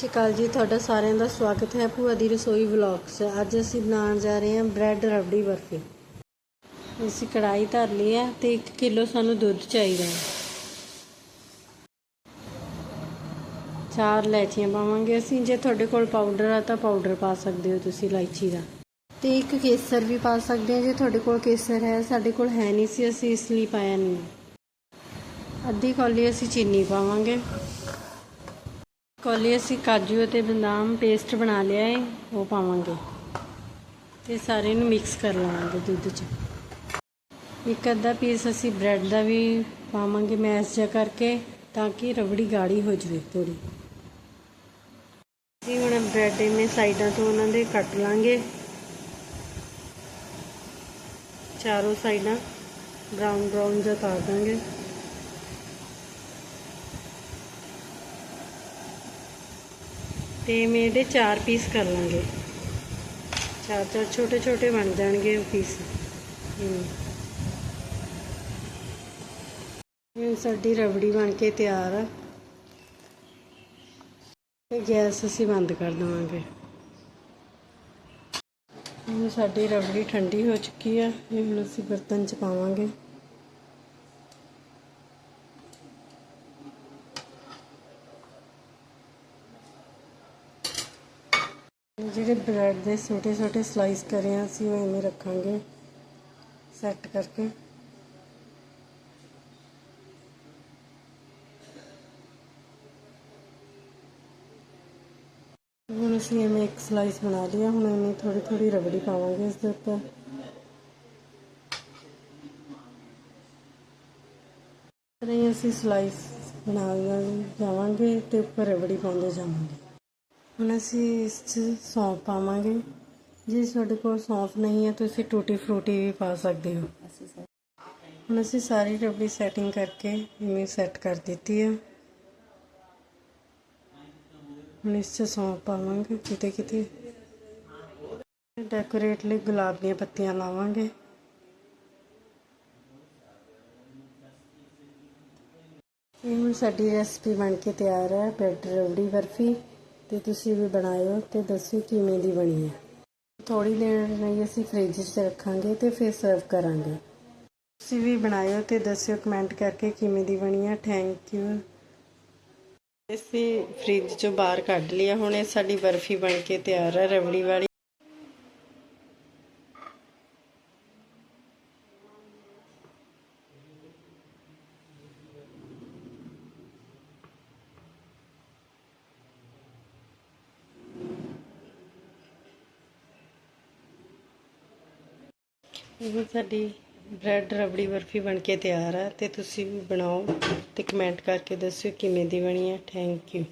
ਸ਼੍ਰੀ ਅਕਾਲ ਜੀ, ਤੁਹਾਡਾ ਸਾਰਿਆਂ ਦਾ ਸਵਾਗਤ ਹੈ ਭੂਆ ਦੀ ਰਸੋਈ ਵਲੌਗਸ ਅੱਜ ਅਸੀਂ ਬਣਾਉਣ ਜਾ ਰਹੇ ਹਾਂ ਬ੍ਰੈਡ ਰਬੜੀ ਬਰਫੀ। ਅਸੀਂ ਕੜਾਈ ਧਰ ਲਈ ਹੈ ਤੇ 1 ਕਿਲੋ ਸਾਨੂੰ ਦੁੱਧ ਚਾਹੀਦਾ ਹੈ। ਚਾਰ ਇਲਾਇਚੀਆਂ ਪਾਵਾਂਗੇ ਅਸੀਂ। ਜੇ ਤੁਹਾਡੇ ਕੋਲ ਪਾਊਡਰ ਆ ਤਾਂ ਪਾਊਡਰ ਪਾ ਸਕਦੇ ਹੋ ਤੁਸੀਂ ਇਲਾਇਚੀ ਦਾ। ਤੇ ਇੱਕ ਕੇਸਰ ਵੀ ਪਾ ਸਕਦੇ ਹਾਂ। ਜੇ ਤੁਹਾਡੇ ਕੋਲ ਕੇਸਰ ਹੈ, ਸਾਡੇ ਕੋਲ ਹੈ ਨਹੀਂ ਸੀ, ਅਸੀਂ ਇਸ ਲਈ ਪਾਇਆ ਨਹੀਂ। ਅੱਧੀ ਕੌਲੀ ਅਸੀਂ ਚੀਨੀ ਪਾਵਾਂਗੇ। ਕੌਲੀ ਅਸੀਂ ਕਾਜੂ ਅਤੇ ਬਦਾਮ ਪੇਸਟ ਬਣਾ ਲਿਆ ਹੈ ਉਹ ਪਾਵਾਂਗੇ। ਤੇ ਸਾਰੇ ਨੂੰ ਮਿਕਸ ਕਰ ਲਵਾਂਗੇ ਦੁੱਧ 'ਚ। ਇੱਕ ਅੱਧਾ ਪੀਸ ਅਸੀਂ ਬ੍ਰੈਡ ਦਾ ਵੀ ਪਾਵਾਂਗੇ ਮੈਸ਼ ਜਿਹਾ ਕਰਕੇ, ਤਾਂ ਕਿ ਰਬੜੀ ਗਾੜੀ ਹੋ ਜਾਵੇ ਥੋੜੀ ਅਸੀਂ ਹੁਣ ਬ੍ਰੈਡ ਇਹਨੇ ਸਾਈਡਾਂ ਤੋਂ ਉਹਨਾਂ ਦੇ ਕੱਟ ਲਾਂਗੇ। ਚਾਰੋਂ ਸਾਈਡਾਂ ਬਰਾਊਨ ਬਰਾਊਨ ਜਿਹਾ ਕਰ ਦਾਂਗੇ। ਤੇ ਮੈਂ ਇਹਦੇ ਚਾਰ ਪੀਸ ਕਰ ਲਾਂਗੇ। ਚਾਰ ਚਾਰ ਛੋਟੇ ਛੋਟੇ ਬਣ ਜਾਣਗੇ ਪੀਸ ਇਹ ਸਾਡੀ ਰਬੜੀ ਬਣ ਕੇ ਤਿਆਰ ਆ। ਤੇ ਗੈਸ ਅਸੀਂ ਬੰਦ ਕਰ ਦਵਾਂਗੇ। ਇਹ ਸਾਡੀ ਰਬੜੀ ਠੰਡੀ ਹੋ ਚੁੱਕੀ ਆ। ਇਹ ਹੁਣ ਅਸੀਂ ਬਰਤਨ ਚ ਪਾਵਾਂਗੇ। ਜਿਹੜੇ ਬ੍ਰੈਡ ਦੇ ਛੋਟੇ ਛੋਟੇ ਸਲਾਈਸ ਕਰੇ ਆ, ਅਸੀਂ ਉਹ ਐਵੇਂ ਰੱਖਾਂਗੇ ਸੈੱਟ ਕਰਕੇ। ਹੁਣ ਅਸੀਂ ਐਵੇਂ ਇੱਕ ਸਲਾਈਸ ਬਣਾ ਲਿਆ ਹੁਣ ਐਵੇਂ ਥੋੜੀ ਥੋੜੀ ਰਬੜੀ ਪਾਵਾਂਗੇ ਇਸ ਦੇ ਉੱਪਰ। ਤਰ੍ਹਾਂ ਅਸੀਂ ਸਲਾਈਸ ਬਣਾ ਜਾਵਾਂਗੇ ਤੇ ਉੱਪਰ ਰਬੜੀ ਪਾਉਂਦੇ ਜਾਵਾਂਗੇ। ਹੁਣ ਅਸੀਂ ਇਸ 'ਚ ਸੌਂਫ ਪਾਵਾਂਗੇ। ਜੇ ਤੁਹਾਡੇ ਕੋਲ ਸੌਂਫ ਨਹੀਂ ਹੈ, ਤੁਸੀਂ ਟੂਟੀ ਫਰੂਟੀ ਵੀ ਪਾ ਸਕਦੇ ਹੋ। ਹੁਣ ਅਸੀਂ ਸਾਰੀ ਰਬੜੀ ਸੈਟਿੰਗ ਕਰਕੇ ਇਵੇਂ ਸੈੱਟ ਕਰ ਦਿੱਤੀ ਹੈ। ਹੁਣ ਇਸ 'ਚ ਸੌਂਫ ਪਾਵਾਂਗੇ ਕਿਤੇ ਕਿਤੇ ਡੈਕੋਰੇਟ ਲਈ ਗੁਲਾਬ ਦੀਆਂ ਪੱਤੀਆਂ ਲਾਵਾਂਗੇ। ਇਹ ਹੁਣ ਸਾਡੀ ਰੈਸਪੀ ਬਣ ਕੇ ਤਿਆਰ ਹੈ ਬ੍ਰੈਡ ਰਬੜੀ ਬਰਫੀ। ਤੇ ਤੁਸੀਂ ਵੀ ਬਣਾਇਓ ਤੇ ਦੱਸਿਓ ਕਿਵੇਂ ਦੀ ਬਣੀ ਹੈ। ਥੋੜੀ ਦੇਰ ਲਈ ਅਸੀਂ ਫ੍ਰਿਜ 'ਚ ਰੱਖਾਂਗੇ ਤੇ ਫਿਰ ਸਰਵ ਕਰਾਂਗੇ। ਤੁਸੀਂ ਵੀ ਬਣਾਇਓ ਤੇ ਦੱਸਿਓ ਕਮੈਂਟ ਕਰਕੇ ਕਿਵੇਂ ਦੀ ਬਣੀ ਹੈ। ਥੈਂਕ ਯੂ ਅਸੀਂ ਫ੍ਰਿਜ 'ਚੋਂ ਬਾਹਰ ਕੱਢ ਲਿਆ। ਹੁਣ ਇਹ ਸਾਡੀ ਬਰਫੀ ਬਣ ਕੇ ਤਿਆਰ ਹੈ ਰਬੜੀ ਵਾਲੀ। ਇਹ ਸਾਡੀ ਬ੍ਰੈਡ, ਰਬੜੀ, ਬਰਫੀ ਬਣ ਕੇ ਤਿਆਰ ਆ ਤੇ ਤੁਸੀਂ ਵੀ ਬਣਾਓ ਤੇ ਕਮੈਂਟ ਕਰਕੇ ਦੱਸਿਓ ਕਿਵੇਂ ਦੀ ਬਣੀ ਹੈ ਥੈਂਕ ਯੂ